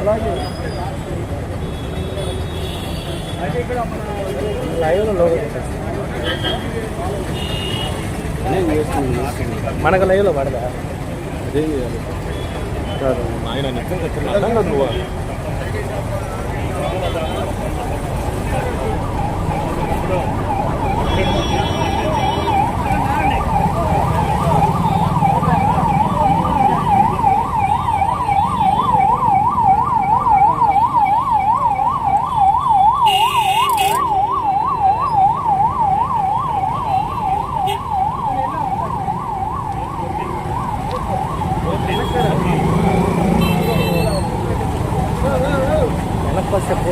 అలాగే లైవ్లో మనకు లైవ్లో పడదా అదే ఆయన నిజంగా నువ్వు. వెనక్కి వస్తే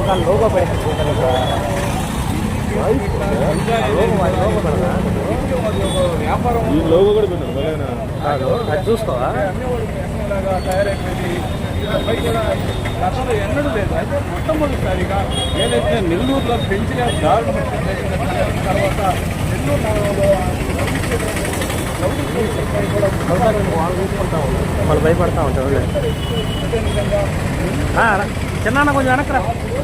పూకాలు లోగో వ్యాపారం ఈ లోగో కూడా కాదు అది చూసుకోవా తయారైపోయింది పై కూడా గతంలో ఎన్నడూ లేదు అయితే మొట్టమొదటిసారిగా ఏదైతే నెల్లూరులో పెంచిన దారుణ తర్వాత నెల్లూరు నగరంలో వాళ్ళు చూసుకుంటా ఉంటారు వాళ్ళు భయపడతా ఉంటారు వాళ్ళే. అదేవిధంగా ఆ, రా. చిన్నాన్న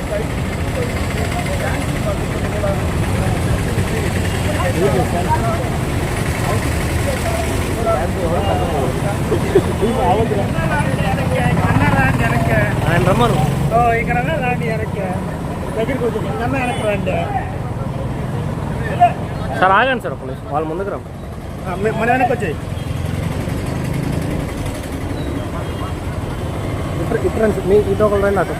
కొంచెం వెనక్రా ఆయన రమ్మను ఇక్కడ రాండి వెనక్కి దగ్గరికి వచ్చి కన్నా వెనక్కి రండి సార్ ఆగండి సార్ ఒక నిమిషం వాళ్ళ ముందుకు రా మన వెనక్కి వచ్చాయి ఇటు ఇటు మీ ఇటు ఒకళ్ళు రండి అటు.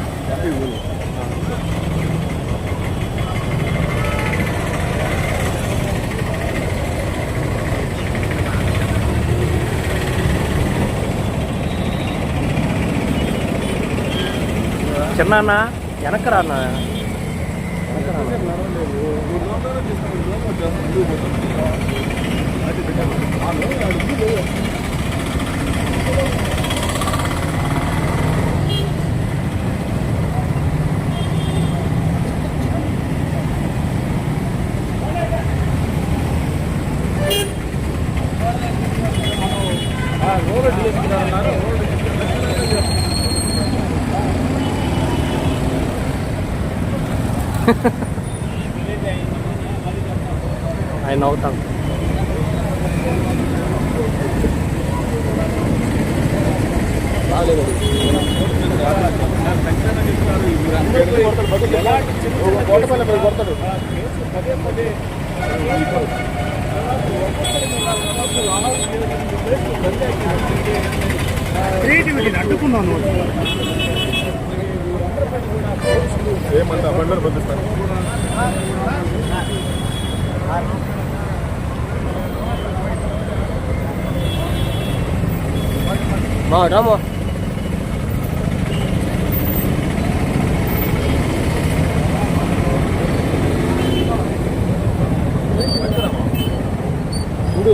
చిన్న వెనక్కి రా అన్న. వెనక్కి రా ఆయన నవ్వుతాం కొడతాడు పదే పదే క్రియేటివిటీని అడ్డుకున్నాను ఏమంతా బండలు పంపిస్తాను మా రామో చూడు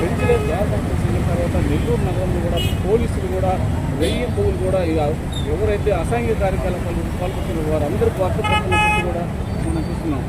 వెంచరే గ్యాస్ యాక్సెస్ తర్వాత నెల్లూరు నగరంలో కూడా పోలీసులు కూడా వెయ్యింపులు కూడా ఇక ఎవరైతే అసాంఘిక కార్యకలాపాలు పాల్గొంటున్న వారందరూ పట్టుబడుతున్నట్టు కూడా మనం చూస్తున్నాం.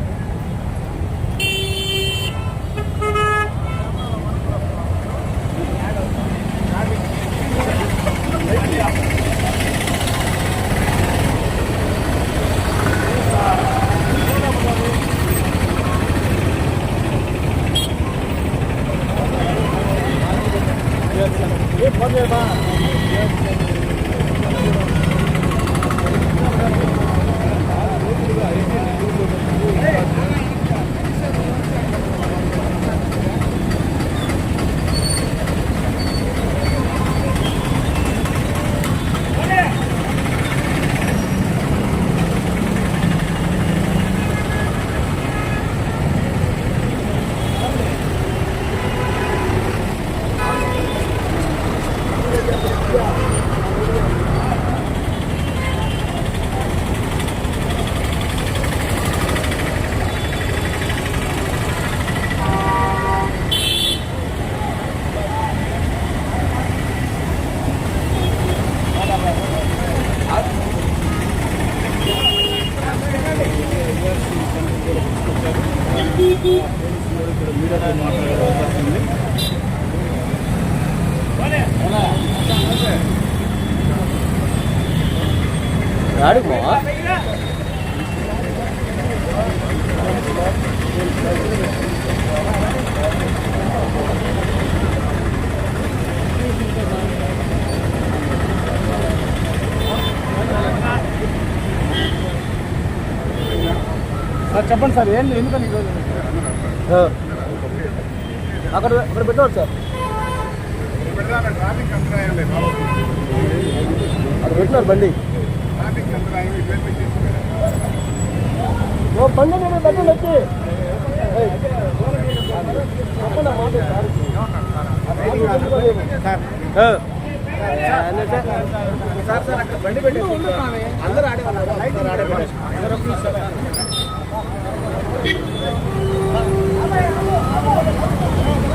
చెప్పండి సార్ ఏంటి ఎందుకని ఈరోజు అక్కడ అక్కడ పెట్టారు సార్. అక్కడ పెట్టినారు బండి. ఓ బండి నేను పెట్టండి వచ్చి సార్. సార్ అక్కడ బండి పెట్టి అందరూ ఆడే అందరూ ఆడే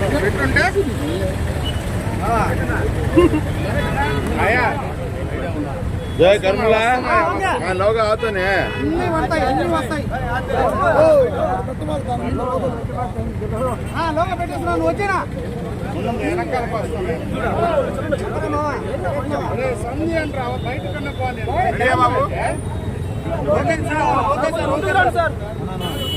పెట్టుంటే? జయ కర్మలా? లోగో అవుతానే బయట కన్నా బాబు.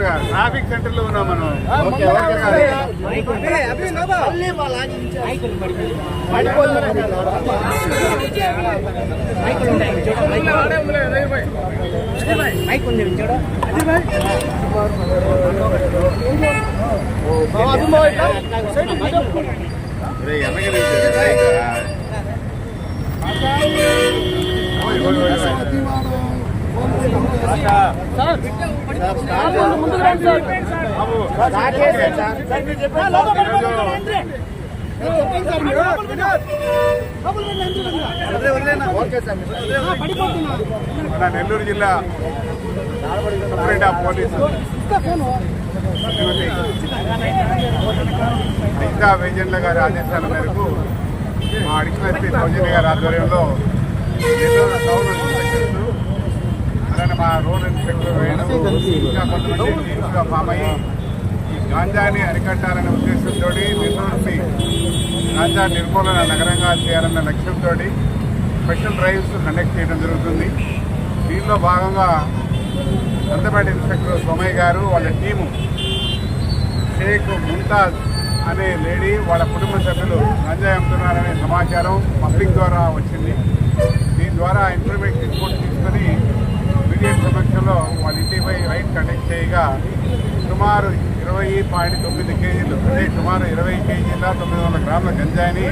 తొందరగా ట్రాఫిక్ సెంటర్లో ఉన్నాం మనం. ఓకే మన నెల్లూరు జిల్లా సపరేట్ పోలీసు. శ్రీమతి వేజన్ల గారి ఆదేశాల మేరకు మా అడిషనల్ ఎస్పీ సౌజన్య గారి ఆధ్వర్యంలో టౌన్ రోడ్ ఇన్స్పెక్టర్ వేణు ఇంకా కొంతమంది టీమ్స్గా ఫామ్ అయ్యి ఈ గాంజాని అరికట్టాలనే ఉద్దేశంతో నెల్లూరుని గాంజా నిర్మూలన నగరంగా చేయాలన్న లక్ష్యంతో స్పెషల్ డ్రైవ్స్ కండక్ట్ చేయడం జరుగుతుంది. దీనిలో భాగంగా సంతపేట ఇన్స్పెక్టర్ సోమయ్య గారు వాళ్ళ టీము షేక్ ముంతాజ్ అనే లేడీ వాళ్ళ కుటుంబ సభ్యులు గంజాయి అమ్ముతున్నారనే సమాచారం పబ్లిక్ ద్వారా వచ్చింది. దీని ద్వారా ఇన్ఫర్మేషన్ రిపోర్ట్ తీసుకొని మీడియా సమక్షంలో వాళ్ళ ఇంటిపై రైడ్ కండక్ట్ చేయగా సుమారు ఇరవై పాయింట్ తొమ్మిది కేజీలు అంటే సుమారు ఇరవై కేజీల తొమ్మిది వందల గ్రాముల గంజాయిని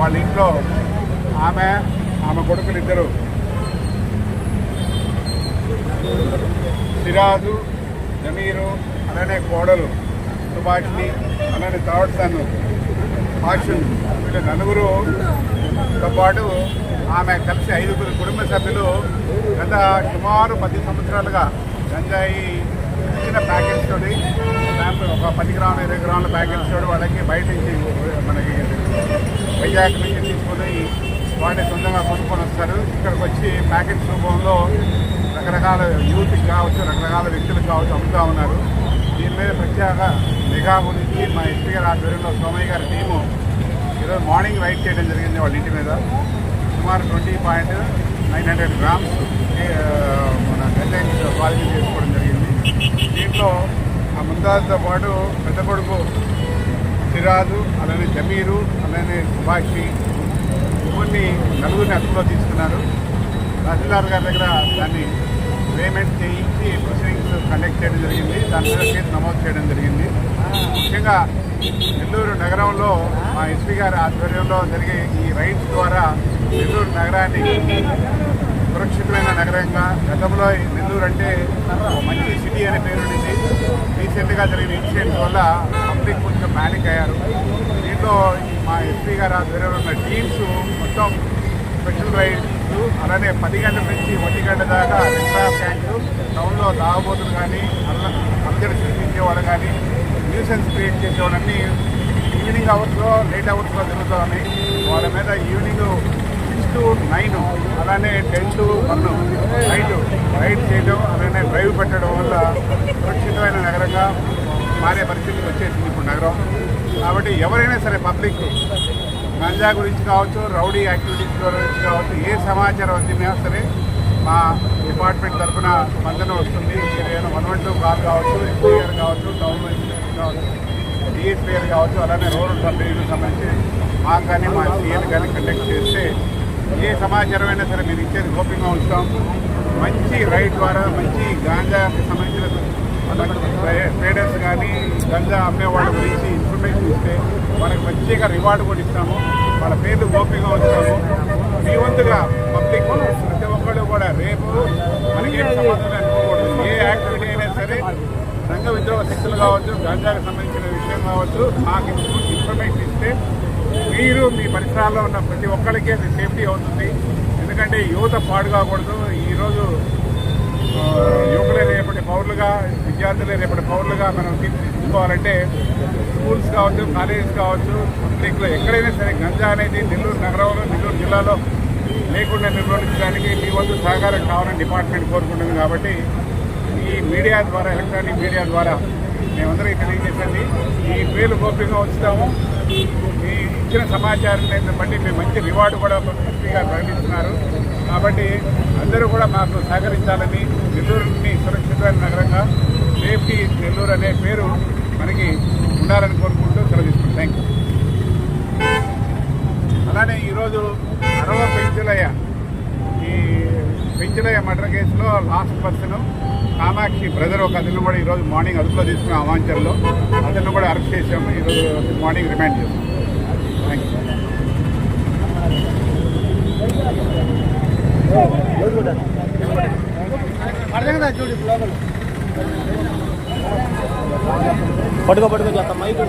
వాళ్ళ ఇంట్లో ఆమె ఆమె కొడుకులు ఇద్దరు. సిరాజు జమీరు అలానే కోడలు సుభాష్ని అలానే థర్డ్ సన్ హాషన్ వీళ్ళ నలుగురుతో పాటు ఆమె కలిసి ఐదుగురు కుటుంబ సభ్యులు గత సుమారు పది సంవత్సరాలుగా గంజాయి చిన్న ప్యాకెట్స్ తోటి ఒక పది గ్రాముల ఇరవై గ్రాముల ప్యాకెట్స్ తోటి వాళ్ళకి బయట నుంచి మనకి వైజాగ్ నుంచి తీసుకొని వాటిని సొంతంగా కొనుక్కొని వస్తారు. ఇక్కడికి వచ్చి ప్యాకెట్స్ రూపంలో రకరకాల యూత్కి కావచ్చు రకరకాల వ్యక్తులకు కావచ్చు అమ్ముతూ ఉన్నారు. దీని మీద ప్రత్యేక నిఘా గురించి మా ఎస్పీ గారి ఆధ్వర్యంలో సోమయ్య గారి టీము ఈరోజు మార్నింగ్ రైడ్ చేయడం జరిగింది వాళ్ళ ఇంటి మీద. సుమారు twenty point nine hundred grams మన గంజాయి స్వాధీనం చేసుకోవడం జరిగింది. దీంట్లో ఆ ముందాజుతో పాటు పెద్ద కొడుకు సిరాజు అలానే జమీరు అలానే సుభాషి కొన్ని నలుగురిని అదుపులో తీసుకున్నారు. తహసీల్దార్ గారి దగ్గర దాన్ని పేమెంట్ చేయించి ప్రొసీడింగ్స్ కండక్ట్ చేయడం జరిగింది. దాని మీద కేసు నమోదు చేయడం జరిగింది. ముఖ్యంగా నెల్లూరు నగరంలో మా ఎస్పీ గారి ఆధ్వర్యంలో జరిగే ఈ రైడ్స్ ద్వారా నెల్లూరు నగరాన్ని సురక్షితమైన నగరంగా గతంలో నెల్లూరు అంటే మంచి సిటీ అనే పేరు ఉండింది. రీసెంట్గా జరిగిన ఇన్సిడెంట్స్ వల్ల పబ్లిక్ కొంచెం ప్యానిక్ అయ్యారు. దీంట్లో మా ఎస్పీ గారు ఆధ్వర్యంలో ఉన్న టీమ్స్ మొత్తం స్పెషల్ రైడ్స్ అలానే పది గంటల నుంచి ఒంటి గంట దాకా రెస్టా ట్యాంకు టౌన్లో తాగబోతులు కానీ అల్ల అల్లజడి సృష్టించేవాళ్ళు కానీ న్యూసెన్స్ క్రియేట్ చేసేవాళ్ళని ఈవినింగ్ అవర్స్లో లేట్ అవర్స్లో జరుగుతూ వాళ్ళ మీద ఈవినింగ్ సిక్స్ టు నైన్ అలానే ten to one night ride చేయడం అలానే డ్రైవ్ పెట్టడం వల్ల సురక్షితమైన నగరంగా మారే పరిస్థితికి వచ్చేసింది ఇప్పుడు నగరం. కాబట్టి ఎవరైనా సరే పబ్లిక్ గంజా గురించి కావచ్చు రౌడీ యాక్టివిటీస్ గురించి కావచ్చు ఏ సమాచారం అందినా సరే మా డిపార్ట్మెంట్ తరఫున స్పందన వస్తుంది. ఏదైనా వన్ వన్ టూ కాల్ కావచ్చు ఎస్పీ కావచ్చు టౌన్ డిఎస్పీ పేరు కావచ్చు అలానే రూరల్ సభ్యులకు సంబంధించి మాకు కానీ మా సీఎల్ కానీ కండక్ట్ చేస్తే ఏ సమాచారం అయినా సరే మీరు ఇచ్చేది గోప్యంగా ఉంచుతాం. మంచి రైడ్ ద్వారా మంచి గాంజాకి సంబంధించిన ట్రేడర్స్ కానీ గంజా అమ్మేవాళ్ళ గురించి ఇన్ఫర్మేషన్ ఇస్తే వాళ్ళకి మంచిగా రివార్డు కూడా ఇస్తాము. వాళ్ళ పేర్లు గోప్యంగా ఉంచుతాము. మీ వంతుగా పబ్లిక్ ప్రతి ఒక్కళ్ళు కూడా రేపు మనకి అనుకోకూడదు. ఏ యాక్టివిటీ అయినా సరే రంగ విద్రోహ శక్తులు కావచ్చు గంజాకి సంబంధించిన విషయం కావచ్చు మాకు ఇన్ఫర్మేషన్ ఇస్తే మీరు మీ పరిసరాల్లో ఉన్న ప్రతి ఒక్కరికి అది సేఫ్టీ అవుతుంది. ఎందుకంటే యువత పాడు కాకూడదు. ఈరోజు యువకులే రేపటి పౌరులుగా విద్యార్థులే రేపటి పౌరులుగా మనం తీర్చిదిద్దుకోవాలంటే స్కూల్స్ కావచ్చు కాలేజెస్ కావచ్చు పబ్లిక్లో ఎక్కడైనా సరే గంజా అనేది నెల్లూరు నగరంలో నెల్లూరు జిల్లాలో లేకుండా నిర్వహించడానికి మీ వంతు సహకారం కావాలని డిపార్ట్మెంట్ కోరుకుంటుంది. కాబట్టి ఈ మీడియా ద్వారా ఎలక్ట్రానిక్ మీడియా ద్వారా మేమందరికీ తెలియజేసండి. ఈ పేర్లు గోప్యంగా ఉంచుతాము. మీ ఇచ్చిన సమాచారం బట్టి మేము మంచి రివార్డు కూడా ఎస్పీగా ప్రకటిస్తున్నారు. కాబట్టి అందరూ కూడా మాకు సహకరించాలని నెల్లూరుని సురక్షితమైన నగరంగా సేఫ్టీ నెల్లూరు అనే పేరు మనకి ఉండాలని కోరుకుంటూ సెలవిస్తున్నాం. థ్యాంక్ యూ అలానే ఈరోజు అరవ పెంచులయ్య ఈ పెంచులయ్య మర్డర్ కేసులో లాస్ట్ పర్సన్ కామాక్షి బ్రదర్ ఒక అతను కూడా ఈరోజు మార్నింగ్ అదుపులో తీసుకున్న అవాంచర్లో అతను కూడా అరెస్ట్ చేసాము ఈరోజు మార్నింగ్ రిమాండ్ చేస్తాం థ్యాంక్ యూ పట్టుకో పట్టుకో చేస్తాం మైక్